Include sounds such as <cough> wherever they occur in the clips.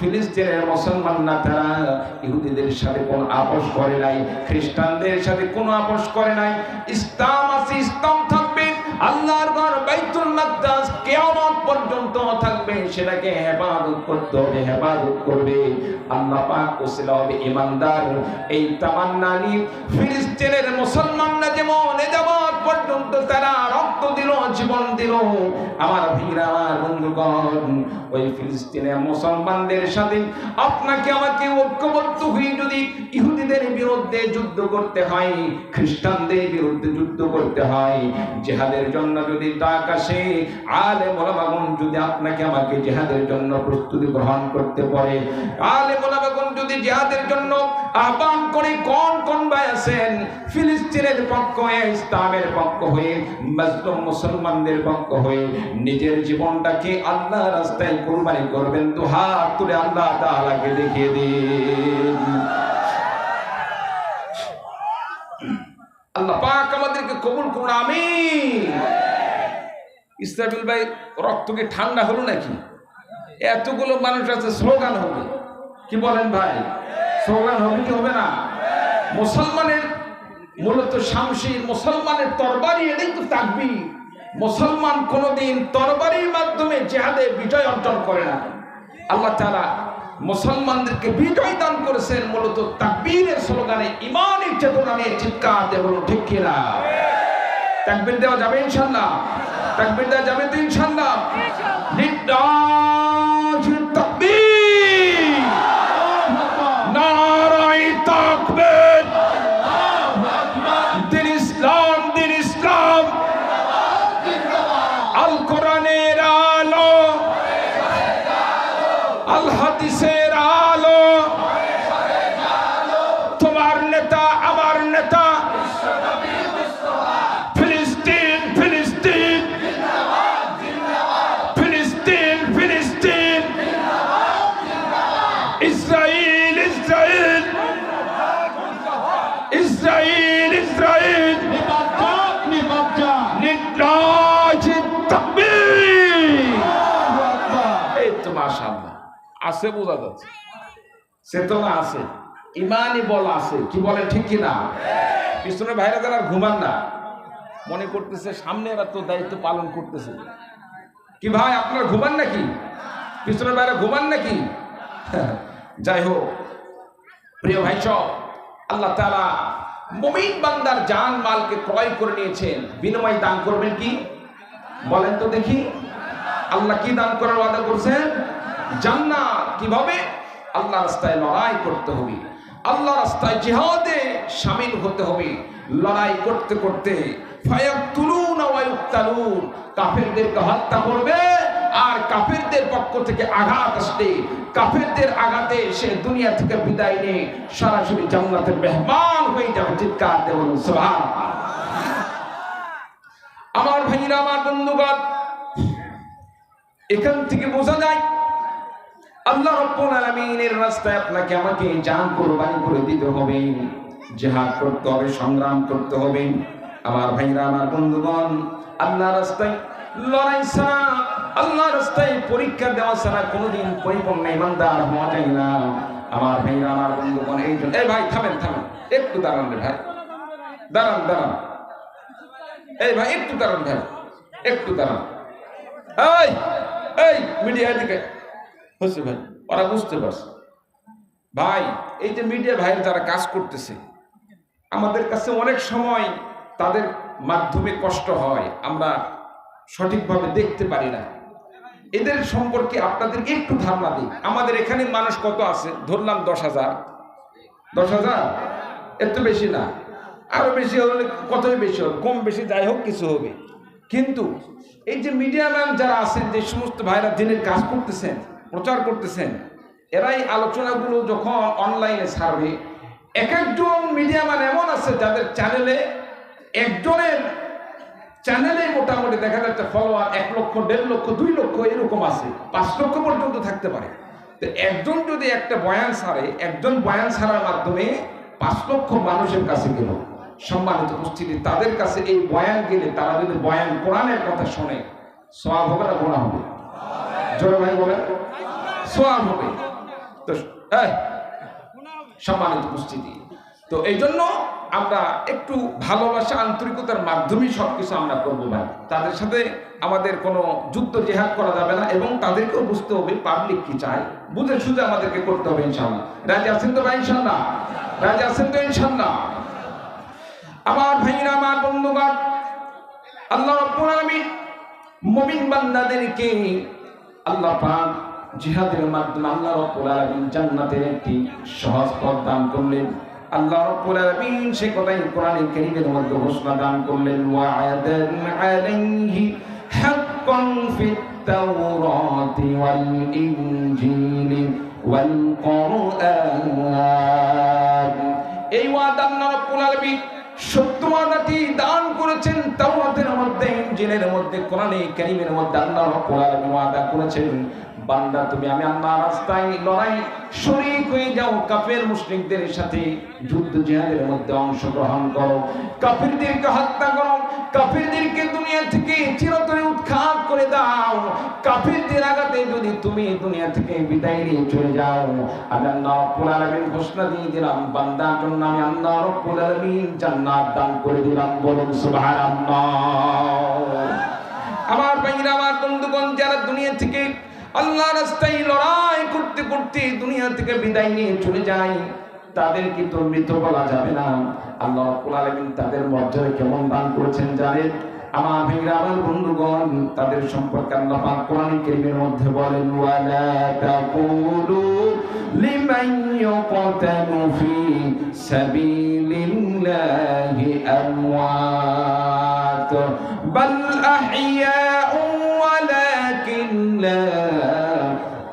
ফিলিস্তিনের মুসলমানরা তারা ইহুদিদের সাথে কোনো আপোষ করে নাই, খ্রিস্টানদের সাথে কোনো আপোষ করে নাই। ইসলাম আছে, ইসলাম থাকবে, আল্লাহর ঘর বাইতুল মাকদাস কিয়ামত পর্যন্ত থাকবে, সেটাকে হেফাজত করতে হবে, হেফাজত করবে। আল্লাহ পাক ওসিলা হবে ইমানদার। এই তামান্না নিয়ে ফিলিস্তিনের মুসলমানরা যেমন এ যাবৎ পর্যন্ত তারা রক্ত দিল, জীবন দিল। আমার ভিড় বন্ধুগণ, ওই ফিলিস্তিনের মুসলমানদের সাথে আপনাকে আমাকে ঐক্যবদ্ধ হয়ে যদি ইহুদিদের বিরুদ্ধে যুদ্ধ করতে হয়, খ্রিস্টানদের বিরুদ্ধে যুদ্ধ করতে হয়, জেহাদের জন্য যদি ডাক আসে আলে মোলাবাগুন যদি আপনাকে আমাকে জেহাদের জন্য প্রস্তুতি গ্রহণ করতে পারে আলে মোলাবাগুন যদি জেহাদের জন্য আহ্বান করে কোন কোন ভাই আছেন? ফিলিস্তিনের পক্ষ হয়ে, ইসলামের পক্ষ হয়ে মাজলুম মুসলমানদের পক্ষ হয়ে নিজের জীবনটাকে আল্লাহ রাস্তায় কোরবানি করবেন, তো হাত তুলে আল্লাহ তাআলাকে দেখিয়ে দিন। আল্লাহ পাক আমাদেরকে কবুল করুন, আমিন। ইসরাফিল ভাই, রক্ত কি ঠান্ডা হলো নাকি? এতগুলো মানুষ আছে, স্লোগান হবে। কি বলেন ভাই? স্লোগান হবে কি হবে না? মুসলমানের মূলত শামশির মুসলমানের তরবারি এটাই তো তাকবি মুসলমান কোনোদিন তরবারির মাধ্যমে জেহাদে বিজয় অর্জন করে না। আল্লাহ তাআলা মুসলমানদেরকে বিজয় দান করেছেন মূলত তাকবীরের স্লোগানে ইমানের চেতনা নিয়ে চিৎকার বলুন ঠিক কিনা তাকবীর দেওয়া যাবে ইনশাল্লাহ তাকবীর দেওয়া যাবে তো ইনশাল্লাহ আছে, বোঝা যাচ্ছে। চেতনা আছে। ইমানই বল আছে। কি বলে, ঠিক কি না? পিছনে ভাইরা যারা ঘুমান না, মনে করতেছে সামনে এরা তো দায়িত্ব পালন করতেছে। কি ভাই, আপনারা ঘুমান নাকি? পিছনে ভাইরা ঘুমান নাকি? <laughs> যাই হোক, প্রিয় ভাই সব, আল্লাহ তাআলা মুমিন বান্দার জান মালকে ক্রয় করে নিয়েছেন। বিনিময় দান করবেন কি? বলেন তো দেখি। আল্লাহ কি দান করার ওয়াদা করছেন? জান্নাত কীভাবে? আল্লাহ রাস্তায় লড়াই করতে হবে। আল্লাহ রাস্তায় জিহাদে শামিল হতে হবে। লড়াই করতে করতে কাফেরদেরকে হত্যা করবে আর কাফেরদের পক্ষ থেকে আঘাত আসলে। কাফেরদের আঘাতে সে দুনিয়া থেকে বিদায় নিয়ে সরাসরি জান্নাতের মেহমান হয়ে যাবে। চিৎকার দেবন সুবহানাল্লাহ। আমার ভাইরা, আমার বন্ধুগণ, এখান থেকে বোঝা যায় আল্লাহ রব্বুল আলামিনের রাস্তায় আপনাকে আমাকে জান কুরবানি করে দিতে হবে, জিহাদ করতে হবে, সংগ্রাম করতে হবে। আমার ভাইরা, আমার বন্ধুগণ আল্লাহ রাস্তায় লড়াই ছাড়া আল্লাহ রাস্তায় পরীক্ষা দেওয়া ছাড়া কোনোদিন পরিপূর্ণ ইমানদার হওয়া যায় না। আমার ভাইরা, আমার বন্ধুগণ, এই জন্য এই ভাই, থামেন থামেন। একটু দাঁড়ান রে ভাই। দাঁড়ান দাঁড়ান। এই ভাই, একটু দাঁড়ান ভাই। একটু দাঁড়ান। এই এই, মিডিয়ার দিকে। হচ্ছে ভাই ওরা বুঝতে পারছে। ভাই, এই যে মিডিয়া ভাই যারা কাজ করতেছে, আমাদের কাছে অনেক সময় তাদের মাধ্যমে কষ্ট হয়, আমরা সঠিকভাবে দেখতে পারি না। এদের সম্পর্কে আপনাদের একটু ধারণা দিই আমাদের এখানে মানুষ কত আছে? ধরলাম দশ হাজার। দশ হাজার? এত বেশি না। আরও বেশি হলে কতই বেশি হবে? কম বেশি যাই হোক, কিছু হবে। কিন্তু এই যে মিডিয়া ম্যান যারা আছেন, যে সমস্ত ভাইরা দিনের কাজ করতেছেন প্রচার করতেছেন। এরাই আলোচনাগুলো যখন অনলাইনে ছাড়বে, এক একজন মিডিয়া ম্যান এমন আছে যাদের চ্যানেলে একজনের চ্যানেলে মোটামুটি দেখা যাচ্ছে ফলোয়ার এক লক্ষ, দেড় লক্ষ, দুই লক্ষ এরকম আছে, পাঁচ লক্ষ পর্যন্ত থাকতে পারে। তো একজন যদি একটা বয়ান ছাড়ে, একজন বয়ান ছাড়ার মাধ্যমে পাঁচ লক্ষ মানুষের কাছে গেল, সম্মানিত উপস্থিতি, তাদের কাছে এই বয়ান গেলে তারা যদি বয়ান কোরআনের কথা শোনে সোয়াব হবে না গোনা হবে? জোরে ভাই বলেন। সোয়াব হবে। তো সম্মানিত উপস্থিতি। তো এই জন্য আমরা একটু ভালোবাসা, আন্তরিকতার মাধ্যমে সবকিছু আমরা করব ভাই। তাদের সাথে আমাদের কোনো যুদ্ধ জেহাদ করা যাবে না এবং তাদেরকেও বুঝতে হবে পাবলিক কি চায়। বুঝে সুঝে আমাদেরকে করতে হবে ইনশাল্লাহ রাজি আছেন তো ভাই ইনশাল্লাহ রাজি আছেন তো ইনশাল্লাহ আমার ভাইরা আমার বন্ধুগণ, আল্লাহ রাব্বুল আলামিন মুমিন বান্দাদেরকে আল্লাহ পাক জিহাদের মাধ্যমে আল্লাহ রাব্বুল আলামিন জান্নাতের একটি সহজ পথ দান করলেন। আল্লাহ রাব্বুল আলামিন সে কথাই কোরআনে কারীমের মধ্যে ঘোষণা দান করলেন ওয়া'দান আলাইহি হাক্কান ফিত তাওরাতি ওয়াল ইনজিলি ওয়াল কুরআন। এই ওয়াদা আল্লাহ রাব্বুল আলামিন সত্য ওয়াদাটি দান করেছেন, তাওরাতের মধ্যে, ইনজিলের মধ্যে, কোরআনে কারীমের মধ্যে আল্লাহ রাব্বুল আলামিন ওয়াদা করেছেন বান্দা, তুমি আমি আল্লাহ রাস্তায় লড়াই, শরীক হয়ে যাও। কাফের মুশরিকদের সাথে যুদ্ধ জিহাদের মধ্যে অংশগ্রহণ করো। কাফিরদেরকে হত্যা করো। কাফিরদেরকে দুনিয়া থেকে চিরতরে উৎখাত করে দাও। কাফিরদের আঘাতে যদি তুমি দুনিয়া থেকে বিদায় নিয়ে চলে যাও, আমি আল্লাহ রাব্বুল আলামিন ঘোষণা দিয়ে দিলাম, বান্দার জন্য আমি আল্লাহ রাব্বুল আলামিন জান্নাত দান করে দিলাম। বলুন, সুবহানাল্লাহ। আমার ভাইরা, আমার বন্ধুগণ, যারা দুনিয়া থেকে আল্লাহ রাস্তায় লড়াই করতে করতে দুনিয়া থেকে বিদায় নিয়ে চলে যায়। তাদেরকে তো মৃত বলা যাবে না। আল্লাহ আলামিন তাদের মর্যাদা কেমন দান করেছেন জানেন? আমার বন্ধুগণ, তাদের সম্পর্কে আল্লাহ পাক কোরআন মধ্যে বলেন, ওয়ালা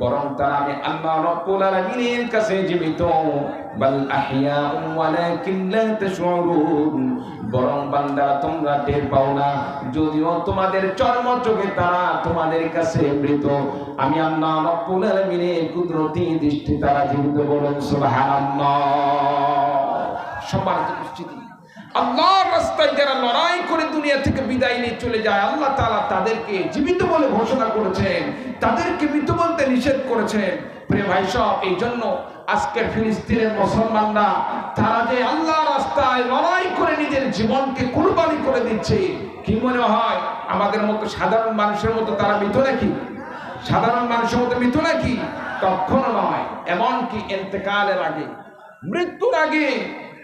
বরং তারা আমি তোমরা টের পাও না। যদিও তোমাদের চর্ম চোখে তারা তোমাদের কাছে মৃত। আমি আল্লাহ রাব্বুল আলামিনের কুদরতি দৃষ্টি তারা জীবিত বলুন উপস্থিতি। আল্লাহর রাস্তায় যারা লড়াই করে দুনিয়া থেকে বিদায় নিয়ে চলে যায়, আল্লাহ তালা তাদেরকে জীবিত বলে ঘোষণা করেছেন, তাদেরকে মৃত বলতে নিষেধ করেছেন। প্রিয় ভাই সব, এই জন্য আজকের ফিলিস্তিনের মুসলমানরা, তারা যে আল্লাহ রাস্তায় লড়াই করে নিজের জীবনকে কুরবানি করে দিচ্ছে, কি মনে হয়? আমাদের মতো সাধারণ মানুষের মতো তারা মৃত নাকি? সাধারণ মানুষের মতো মৃত নাকি? কখনো নয়, এমনকি এতেকালের আগে, মৃত্যুর আগে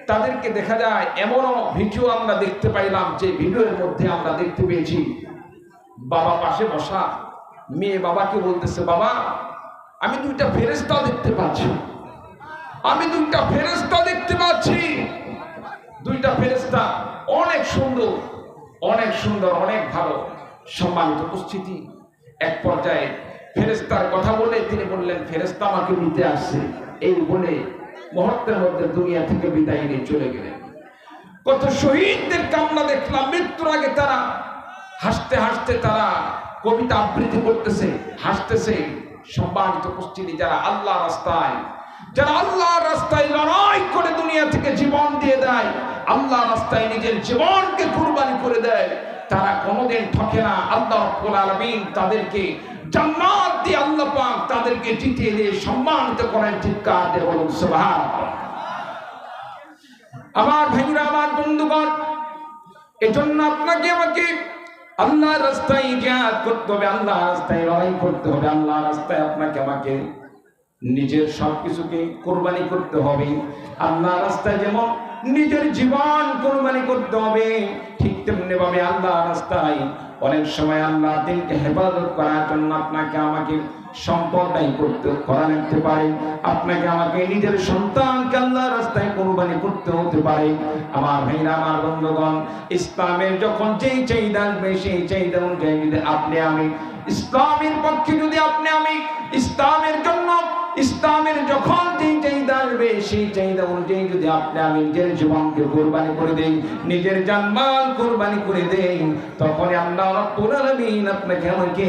তাদেরকে দেখা যায়, এমনও ভিডিও আমরা দেখতে পাইলাম যে ভিডিওর মধ্যে আমরা দেখতে পেয়েছি, বাবা পাশে বসা, মেয়ে বাবাকে বলতেছে, বাবা, আমি দুইটা ফেরেস্তা দেখতে পাচ্ছি। আমি দুইটা ফেরেস্তা দেখতে পাচ্ছি। দুইটা ফেরেস্তা অনেক সুন্দর অনেক সুন্দর, অনেক ভালো। সম্মানিত উপস্থিতি, এক পর্যায়ে ফেরেস্তার কথা বলে তিনি বললেন ফেরেস্তা আমাকে নিতে আসছে। এই বলে মুহূর্তের মধ্যে দুনিয়া থেকে বিদায় নিয়ে চলে গেলেন। কত শহীদদের কামনা দেখলাম, মৃত্যুর আগে তারা হাসতে হাসতে তারা কবিতা আবৃত্তি করতেছে, হাসতেছে। সম্মানিত উপস্থিতি, যারা আল্লাহ রাস্তায়, যারা আল্লাহ রাস্তায় লড়াই করে দুনিয়া থেকে জীবন দিয়ে দেয় আল্লাহ রাস্তায় নিজের জীবনকে কুরবানি করে দেয়, তারা কোনোদিন ঠকে না। আল্লাহ আলামিন তাদেরকে জান্নাত দিয়ে আল্লাহ পাক তাদেরকে দিয়ে সম্মানিত করেন চিৎকার দিয়ে বলুন আমার ভাইরা, আমার বন্ধুগণ, এজন্য আপনাকে আমাকে আল্লাহ রাস্তায় করতে হবে আল্লাহ রাস্তায় লড়াই করতে হবে আল্লাহ রাস্তায় আপনাকে আমাকে নিজের সবকিছুকে কোরবানি করতে হবে আল্লাহ রাস্তায় যেমন নিজের জীবন কোরবানি করতে হবে, ঠিক তেমনি ভাবে আল্লাহ রাস্তায় অনেক সময় আল্লাহ দিনকে হেফাজত করার জন্য আপনাকে আমাকে সম্পদটাই করতে, করা লাগতে পারে। আপনাকে আমাকে নিজের সন্তানকে আল্লাহ রাস্তায় কোরবানি করতে হতে পারে। আমার ভাইরা, আমার বন্ধুগণ, ইসলামের যখন যেই চাহিদা আসবে, সেই চাহিদা অনুযায়ী যদি আপনি আমি, ইসলামের পক্ষে যদি আপনি আমি, ইসলামের জন্য, ইসলামের যখন সেই চাহিদা অনুযায়ী যদি আপনি আমি নিজের জীবনকে কোরবানি করে দেই, নিজের জানমাল কোরবানি করে দেই তখন আল্লাহ রব্বুল আলামিন আপনাকে আমাকে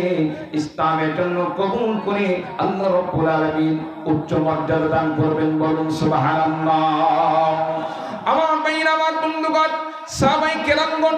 ইসলামের জন্য কবুল করে আল্লাহ রব্বুল আলামিন উচ্চ মর্যাদা দান করবেন বলুন সুবহানাল্লাহ। আমার ভাইরা আমার বন্ধুগণ সাহাবাই কেরামগণ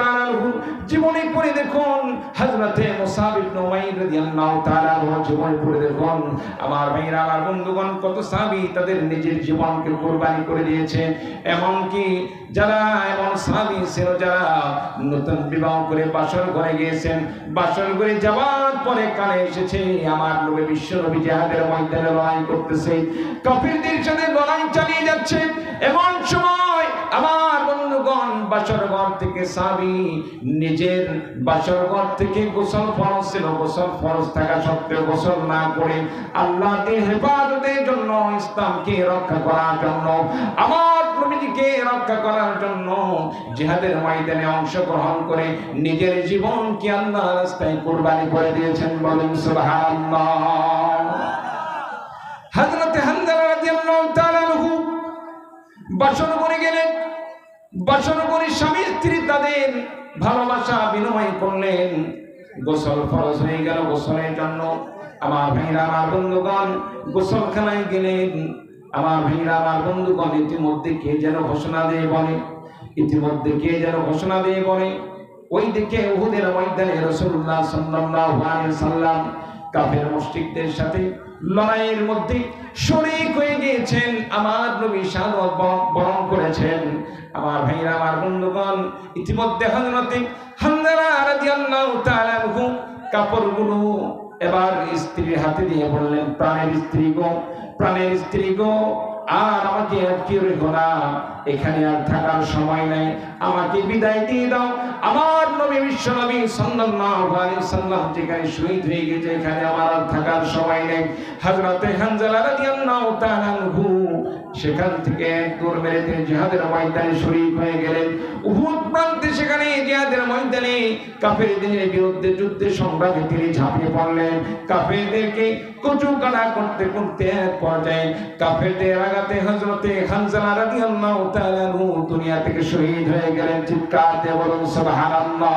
হযরতে মুসাব ইবনে উমাইর রাদিয়াল্লাহু তাআলা আনহু জীবনী করে দেখুন, আমার ভাইরা আমার বন্ধুগণ কত সাহাবী তাদের নিজের জীবনকে কুরবানি করে দিয়েছে। এমনকি যারা, এমন সাহাবী ছিল যারা নতুন বিবাহ করে বাসর ঘরে গিয়েছেন, বাসর ঘরে যাওয়ার পরে কানে এসেছে, আমার নবী বিশ্ব নবী জিহাদের ময়দানে লড়াই করতেছে। কাফিরদের সাথে লড়াই চালিয়ে যাচ্ছে। এমন সময় আমার বন্ধুগণ, বাসর ঘর থেকে সাবি নিজের বাসর ঘর থেকে গোসল ফরজ ছিল, গোসল ফরজ থাকা সত্ত্বেও গোসল না করে আল্লাহকে হেফাজতের জন্য, ইসলামকে রক্ষা করার জন্য, আমার নবীজিকে রক্ষা করার জন্য ময়দানে অংশগ্রহণ করে নিজের আল্লাহ রাস্তায় কোরবানি করে দিয়েছেন বলেন সুবহানাল্লাহ। বাসন করে গেলেন। বাসন করে স্বামী স্ত্রী তাদের ভালোবাসা বিনিময় করলেন। গোসল ফরজ হয়ে গেল গোসলের জন্য। আমার ভাইরা, আমার বন্ধুগণ, গোসলখানায় গেলেন। আমার ভাইরা, আমার বন্ধুগণ, ইতিমধ্যে কে যেন ঘোষণা দিয়ে বলে, ইতিমধ্যে কে যেন ঘোষণা দিয়ে বলে ওই দিকে উহুদের ময়দানে সাল্লাল্লাহু সাল্লাম কাফের মুশরিকদের সাথে লড়াইয়ের মধ্যে শরীক হয়ে গিয়েছেন, আমার নবী শাহাদত বরণ করেছেন। আমার ভাইরা আমার বন্ধুগণ, ইতিমধ্যে হযরতে হামদালা রাদিয়াল্লাহু তাআলা কাপড়গুলো এবার স্ত্রীর হাতে দিয়ে বললেন, প্রাণের স্ত্রী গো, প্রাণের স্ত্রী গো আর আমাকে আর রেখো না এখানে আর থাকার সময় নাই। আমাকে বিদায় দিয়ে দাও। আমার নবী বিশ্ব নবী সাল্লাল্লাহু আলাইহি সাল্লাম যেখানে শহীদ হয়ে গেছে, এখানে আমার আর থাকার সময় নেই। হযরতে হানজালা রাদিয়াল্লাহু তাআলা আনহু সেখান থেকে দূর মেরে জিহাদের ময়দানে শরীক হয়ে গেলেন। উহুদ প্রান্তে সেখানে জিহাদের ময়দানে কাফেরদের বিরুদ্ধে যুদ্ধে সংগ্রামে তিনি ঝাঁপিয়ে পড়লেন। কাফেরদেরকে কচু কাটা করতে করতে এক পর্যায়ে কাফেরদের আগাতে হযরতে হানজালা রাদিয়াল্লাহু তাআলা আনহু দুনিয়া থেকে শহীদ হয়ে গেলেন। চিৎকার দিয়ে বলুন সুবহানাল্লাহ।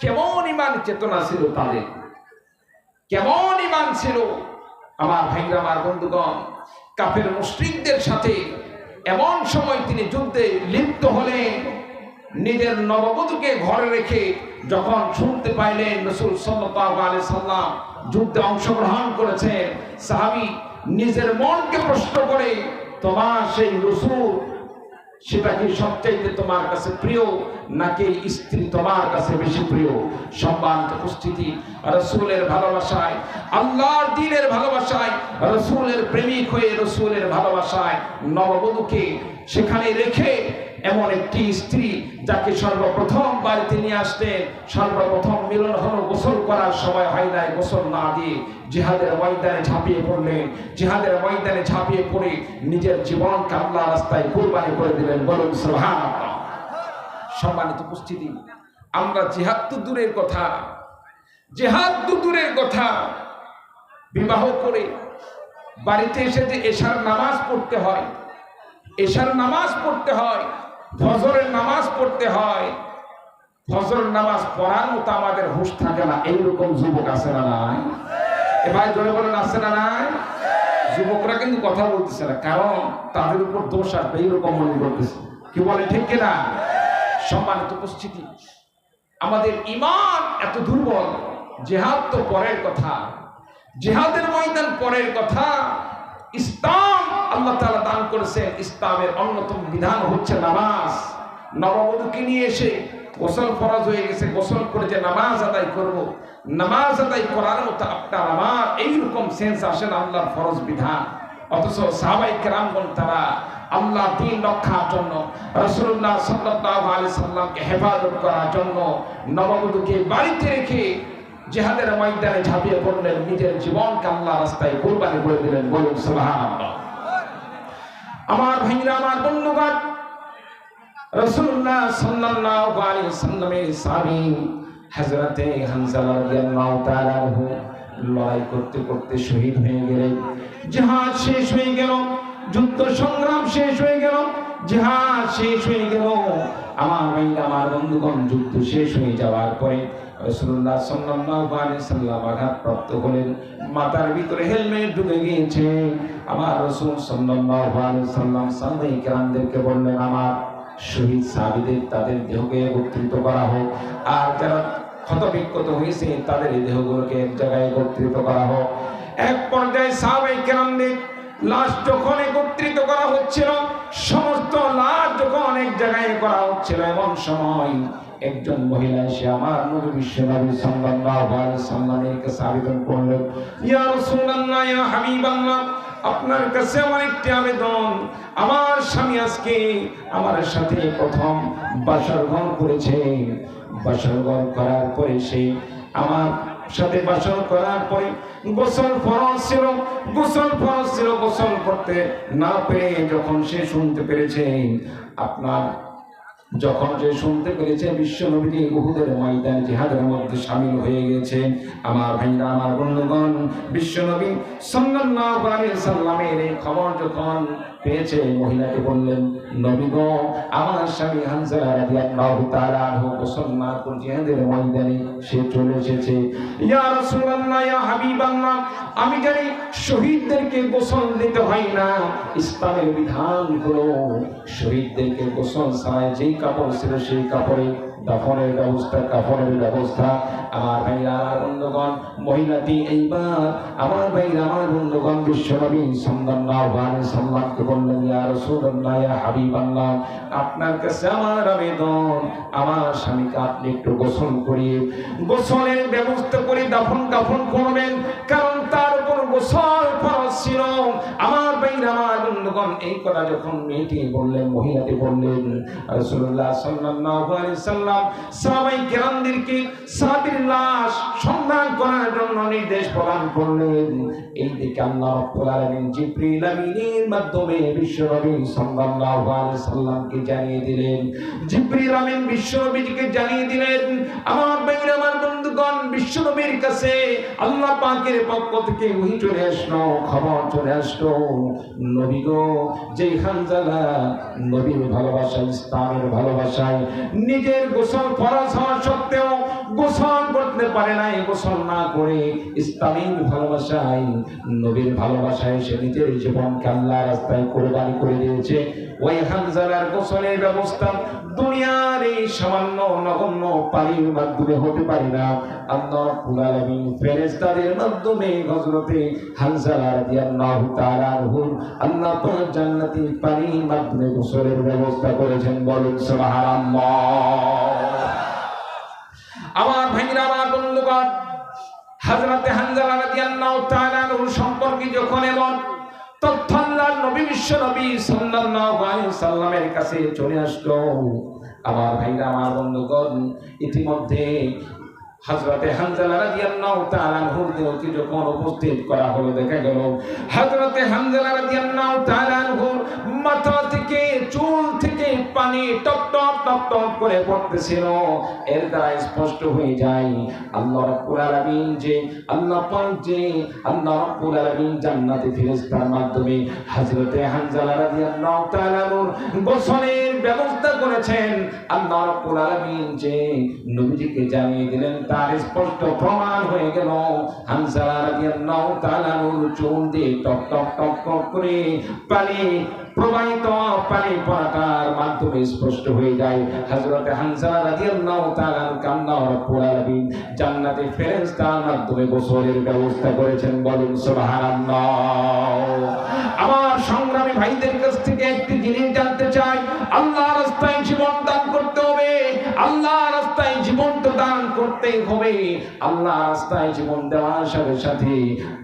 কেমন ইমান চেতনা ছিল তাদের। কেমন ইমান ছিল। আমার ভাইরা, আমার বন্ধুগণ কাফের মুসলিমদের সাথে এমন সময় তিনি যুদ্ধে লিপ্ত হলেন। নিজের নববধূকে ঘরে রেখে যখন শুনতে পাইলেন আলাইহি সাল্লাম যুদ্ধে অংশগ্রহণ করেছেন, সাহাবি নিজের মনকে প্রশ্ন করে, তোমার সেই রসুল সেটা কি সবচাইতে তোমার কাছে প্রিয়, নাকি স্ত্রী তোমার কাছে বেশি প্রিয়? সম্মানিত উপস্থিতি, রসুলের ভালোবাসায়, আল্লাহর দিনের ভালোবাসায়, রসুলের প্রেমিক হয়ে রসুলের ভালোবাসায় নববধূকে সেখানে রেখে এমন একটি স্ত্রী যাকে সর্বপ্রথম বাড়িতে নিয়ে আসতেন সর্বপ্রথম মিলন হলো গোসল করার সময় হয় নাই, গোসল না দিয়ে জিহাদের ময়দানে ঝাঁপিয়ে পড়লেন। জিহাদের ময়দানে ঝাঁপিয়ে পড়ে নিজের জীবনকে আল্লাহ রাস্তায় কোরবানি করে দিলেন। বলুন, সুবহানাল্লাহ। সম্মানিত উপস্থিতি, আমরা জিহাদ তো দূরের কথা, জেহাদ তো দূরের কথা। বিবাহ করে বাড়িতে এসে যে এশার নামাজ পড়তে হয়, এশার নামাজ পড়তে হয় ফজরের নামাজ পড়তে হয়। ফজর নামাজ পড়ার মতো আমাদের হুঁশ থাকে না। এইরকম যুবক আছে না নাই? এ ভাই, জোরে বলেন, আছে না নাই? যুবকরা কিন্তু কথা বলতেছে না, কারণ তাদের উপর দোষ আসবে, এইরকম মনে করতেছে। কি বলে, ঠিক কিনা সম্মানিত উপস্থিতি, আমাদের ইমান এত দুর্বল, জেহাদ তো পরের কথা, জেহাদের ময়দান পরের কথা, ইসলাম আল্লাহ তালা দান করেছেন, ইসলামের অন্যতম বিধান হচ্ছে নামাজ। নববধূকে নিয়ে এসে গোসল ফরজ হয়ে গেছে, গোসল করে যে নামাজ আদায় করব, নামাজ আদায় করার মতো আপনার আমার এইরকম সেন্স আসে না, আল্লাহর ফরজ বিধান। অথচ সাহাবাই কেরামগণ তারা আল্লাহ দিন রক্ষার জন্য রসুল্লাহ সাল্লাহ আলি সাল্লামকে হেফাজত করার জন্য নববধূকে বাড়িতে রেখে জেহাদের ময়দানে ঝাঁপিয়ে পড়লেন, নিজের জীবনকে আল্লাহ রাস্তায় কোরবানি করে দিলেন। বলুন, সুবহানাল্লাহ। আমার ভাইরা, আমার বন্ধুগণ, রাসূলুল্লাহ সাল্লাল্লাহু আলাইহি সাল্লামের সাহাবী হযরতে হানজালা রাদিয়াল্লাহু তাআলা লড়াই করতে করতে শহীদ হয়ে গেলেন। জিহাদ শেষ হয়ে গেল, যুদ্ধ সংগ্রাম শেষ হয়ে গেল, জিহাদ শেষ হয়ে গেল। আমার ভাইরা, আমার বন্ধুগণ, যুদ্ধ শেষ হয়ে যাওয়ার পরে রাসূলুল্লাহ সাল্লাল্লাহু আলাইহি সাল্লাম আঘাতপ্রাপ্ত হলেন। মাথার ভিতরে হেলমেট ঢুকে গিয়েছে। আমার রাসূল সাল্লাল্লাহু আলাইহি সাল্লাম সাহাবায়ে কেরামদেরকে বললেন, আমার শহীদ সাহাবীদের তাদের দেহকে একত্রিত করা হোক, আর যারা ক্ষতবিক্ষত হয়েছে তাদের এই দেহগুলোকে এক জায়গায় একত্রিত করা হোক। এক পর্যায়ে সাহাবায়ে কেরামদের লাশ যখন একত্রিত করা হচ্ছিল, সমস্ত লাশ যখন এক জায়গায় করা হচ্ছিল, এমন সময় একজন মহিলা এসে আমার নবী বিশ্ব নবী সাল্লাল্লাহু আলাইহি সাল্লামের কাছে আবেদন করলেন ইয়া রাসূলুল্লাহ, ইয়া হাবিবাল্লাহ, আপনার কাছে আমার একটি আবেদন। আমার স্বামী আজকে আমার সাথে প্রথম বাসর ঘর করেছে। বাসর ঘর করার পরে সে আমার সাথে বাসর করার পরে গোসল ফরজ ছিল। গোসল ফরজ ছিল, গোসল করতে না পেরে যখন সে শুনতে পেরেছে, আপনার যখন যে শুনতে পেরেছে বিশ্ব নবীজি উহুদের ময়দান জিহাদের মধ্যে সামিল হয়ে গেছে আমার ভাইরা, আমার বন্ধুগণ বিশ্ব নবী আলাইহি সাল্লামের এই খবর যখন পেয়েছে মহিলাকে বললেন, নবী গো, আমার স্বামী না জিহাদের ময়দানে সে চলে এসেছে। আমি জানি শহীদদেরকে গোসল দিতে হয় না, ইসলামের বিধান হলো শহীদদেরকে গোসল ছাড়াই যেই কাপড় ছিল সেই কাপড়ে দাফনের ব্যবস্থা, কাফনের ব্যবস্থা। আমার ভাইরা, আমার বন্ধুগণ মহিলাটি এইবার আমার ভাইরা, আমার বন্ধুগণ, বিশ্বনবী সাল্লাল্লাহু আলাইহি সাল্লামকে বললেন, ইয়া রাসূলুল্লাহ, ইয়া হাবিবাল্লাহ, আপনার কাছে আমার আবেদন, আমার স্বামীকে আপনি একটু গোসল করিয়ে, গোসলের ব্যবস্থা করে দাফন কাফন করবেন। কারণ তার উপর গোসল ফরজ ছিল। আমার বন্ধুগণ এই কথা যখন মেয়েটি বললেন, মহিলাটি বললেন সাহাবীর লাশ সন্ধান করার জন্য নির্দেশ প্রদান করলেন। এই দিকে মাধ্যমে সাল্লামকে জানিয়ে দিলেন আমিন জানিয়ে দিলেন, আমার ভাইরা, আমার বন্ধুগণ কাছে আল্লাহ পাকের পক্ষ থেকে ওহি চলে আসলো, খবর চলে আসলো, নবী গো নবীর ইসলামের ভালোবাসায়, নিজের গোসল ফরজ হওয়া সত্ত্বেও গোসল করতে পারে নাই, গোসল না করে ইসলামের ভালোবাসায়, নবীর ভালোবাসায় সে নিজের জীবনকে আল্লাহ রাস্তায় কোরবানি করে দিয়েছে। ওই হানজালার গোসলের ব্যবস্থা দুনিয়ার এই সামান্য নগণ্য পানির মাধ্যমে হতে না। গোসলের ব্যবস্থা করেছেন। বলুন আমার সম্পর্কে যখন এমন তথ্য নবী, বিশ্ব নবী সাল্লামের কাছে চলে আসলো। আমার ভাইরা, আমার বন্ধুগণ, ইতিমধ্যে হাজরতে হানজালা রাদিয়াল্লাহু তাআলা যখন উপস্থিত করা হলো, দেখা গেল হাজরতে হানজালা রাদিয়াল্লাহু তাআলা মাথা থেকে চুল থেকে পানি টপ টপ টপ টপ করে পড়তেছিল। এর দ্বারা স্পষ্ট হয়ে যায়, আল্লাহ রাব্বুল আলামিন যে, আল্লাহ পাক যে, আল্লাহ রাব্বুল আলামিন জান্নাতে ফেরেশতার মাধ্যমে হযরতে হানজালা রাদিয়াল্লাহু তাআলা গোসলের ব্যবস্থা করেছেন। আল্লাহ রাব্বুল আলামিন যে নবীজিকে জানিয়ে দিলেন, তার স্পষ্ট প্রমাণ হয়ে গেল। হানজালা রাদিয়াল্লাহু তাআলা আনহুর চুল দিয়ে টপ টপ টপ টপ করে পানি প্রবাহিত পানি পড়াটার মাধ্যমে স্পষ্ট হয়ে যায়। হযরতে হানজালা রাদিয়াল্লাহু তাআলা কান্না রাব্বুল আলামিন জান্নাতে মাধ্যমে গোসলের ব্যবস্থা করেছেন। বলুন, সুবহানাল্লাহ। আমার সংগ্রামী ভাইদের কাছ থেকে একটি জিনিস জানতে চাই। আল্লাহ রাস্তায় জীবন দান করতে হবে। আল্লাহ করতেই হবে। আল্লাহ রাস্তায় জীবন দেওয়ার সাথে সাথে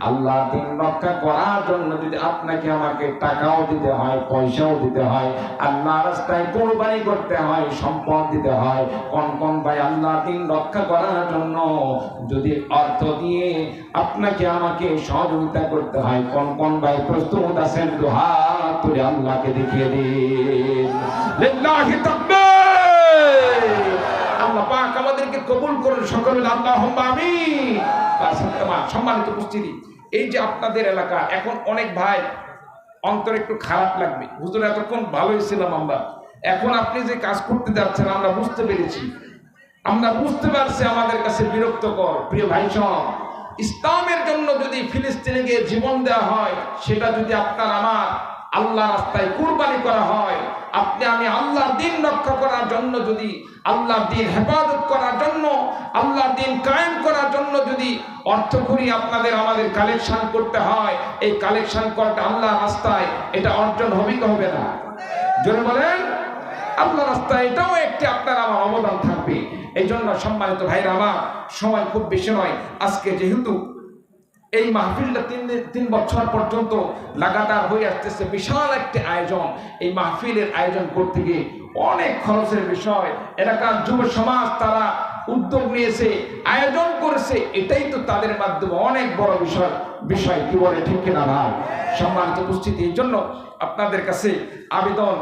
আল্লাহ দিন রক্ষা করার জন্য যদি আপনাকে আমাকে টাকাও দিতে হয়, পয়সাও দিতে হয়, আল্লাহ রাস্তায় কোরবানি করতে হয়, সম্পদ দিতে হয়, কোন কোন ভাই আল্লাহ দিন রক্ষা করার জন্য যদি অর্থ দিয়ে আপনাকে আমাকে সহযোগিতা করতে হয়, কোন কোন ভাই প্রস্তুত আছেন, দু হাত তুলে আল্লাহকে দেখিয়ে দিন। আল্লাহ পাক কবুল করুন সকলে আল্লাহ আমি সম্মানিত উপস্থিতি। এই যে আপনাদের এলাকা, এখন অনেক ভাই অন্তর একটু খারাপ লাগবে। হুজুর, এতক্ষণ ভালোই ছিলাম আমরা। এখন আপনি যে কাজ করতে যাচ্ছেন, আমরা বুঝতে পেরেছি। আমরা বুঝতে পারছি আমাদের কাছে বিরক্তকর। প্রিয় ভাই ইসলামের জন্য যদি ফিলিস্তিনে গিয়ে জীবন দেওয়া হয়, সেটা যদি আপনার আমার আল্লাহ রাস্তায় কুরবানি করা হয় আপনি আমি আল্লাহর দিন রক্ষা করার জন্য যদি আল্লাহর দিন হেফাজত করার জন্য, আল্লাহর দিন কায়েম করার জন্য যদি অর্থ করি আপনাদের আমাদের কালেকশন করতে হয়, এই কালেকশন করাটা আল্লাহ রাস্তায় এটা অর্জন হবে কি হবে না? জোরে বলেন? আল্লাহ রাস্তায় এটাও একটি আপনার আমার অবদান থাকবে। এই জন্য সম্মানিত ভাইরা আমার সময় খুব বেশি নয়। আজকে যেহেতু এই মাহফিলটা তিন দিন- তিন বছর পর্যন্ত লাগাতার হয়ে আসতেছে। বিশাল একটি আয়োজন। এই মাহফিলের আয়োজন করতে গিয়ে অনেক খরচের বিষয়। এলাকার যুব সমাজ তারা উদ্যোগ নিয়েছে, আয়োজন করেছে। এটাই তো তাদের মাধ্যমে অনেক বড় বিষয়। বিষয় কি বলে, ঠিক কিনা ভাই? সম্মানিত উপস্থিতি, এই জন্য আপনাদের কাছে আবেদন